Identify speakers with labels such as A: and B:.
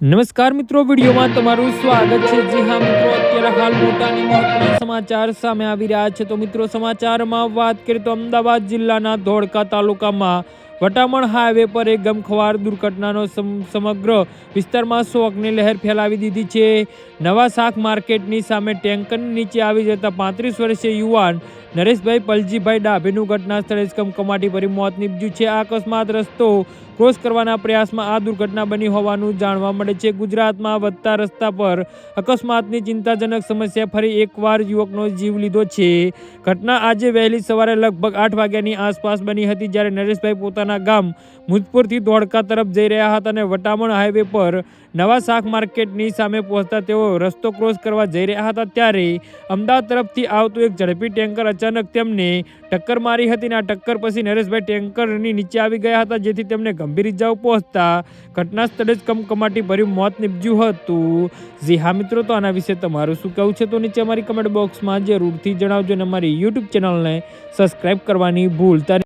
A: નમસ્કાર મિત્રો, વિડીયોમાં તમારું સ્વાગત છે. જી હા મિત્રો, અત્યારે હાલ મોટાની મહત્વના સમાચાર સામે આવી રહ્યા છે. તો મિત્રો, સમાચારમાં વાત કરીએ તો અમદાવાદ જિલ્લાના ધોળકા તાલુકામાં વટામણ હાઈવે પર એક ગમખવાર દુર્ઘટનાનો સમ- સમગ્ર વિસ્તારમાં શોકની લહેર ફેલાવી દીધી છે. નવા શાક માર્કેટની સામે ટેન્કરની નીચે આવી જતા પાંત્રીસ વર્ષીય યુવાન નરેશભાઈ પલજીભાઈ ડાભેનું ઘટના સ્થળે જ કમકમાટી ભરી મોત નીપજ્યું છે. આ અકસ્માત રસ્તો ક્રોસ કરવાના પ્રયાસમાં આ દુર્ઘટના બની હોવાનું જાણવા મળે છે. ગુજરાતમાં વધતા રસ્તા પર અકસ્માતની ચિંતાજનક સમસ્યા ફરી એકવાર યુવકનો જીવ લીધો છે. ઘટના આજે વહેલી સવારે લગભગ આઠ વાગ્યાની આસપાસ બની હતી જ્યારે નરેશભાઈ પોતાના ગામ મુજપુરથી ધોળકા તરફ જઈ રહ્યા હતા અને વટામણ હાઈવે પર નવા શાક માર્કેટની સામે પહોંચતા તેઓ રસ્તો ક્રોસ કરવા જઈ રહ્યા હતા ત્યારે અમદાવાદ તરફથી આવતું એક ઝડપી ટેન્કર અચાનક તેમને ટક્કર મારી હતી અને આ ટક્કર પછી નરેશભાઈ ટેન્કરની નીચે આવી ગયા હતા, જેથી તેમને ગંભીર ઇજાઓ પહોંચતા ઘટના સ્થળે જ કમકમાટી ભર્યું મોત નીપજ્યું હતું જી હા મિત્રો, તો આના વિશે તમારું શું કહેવું છે તો નીચે અમારી કમેન્ટ બોક્સમાં જરૂરથી જણાવજો અને અમારી યુટ્યુબ ચેનલને સબસ્ક્રાઈબ કરવાની ભૂલતા.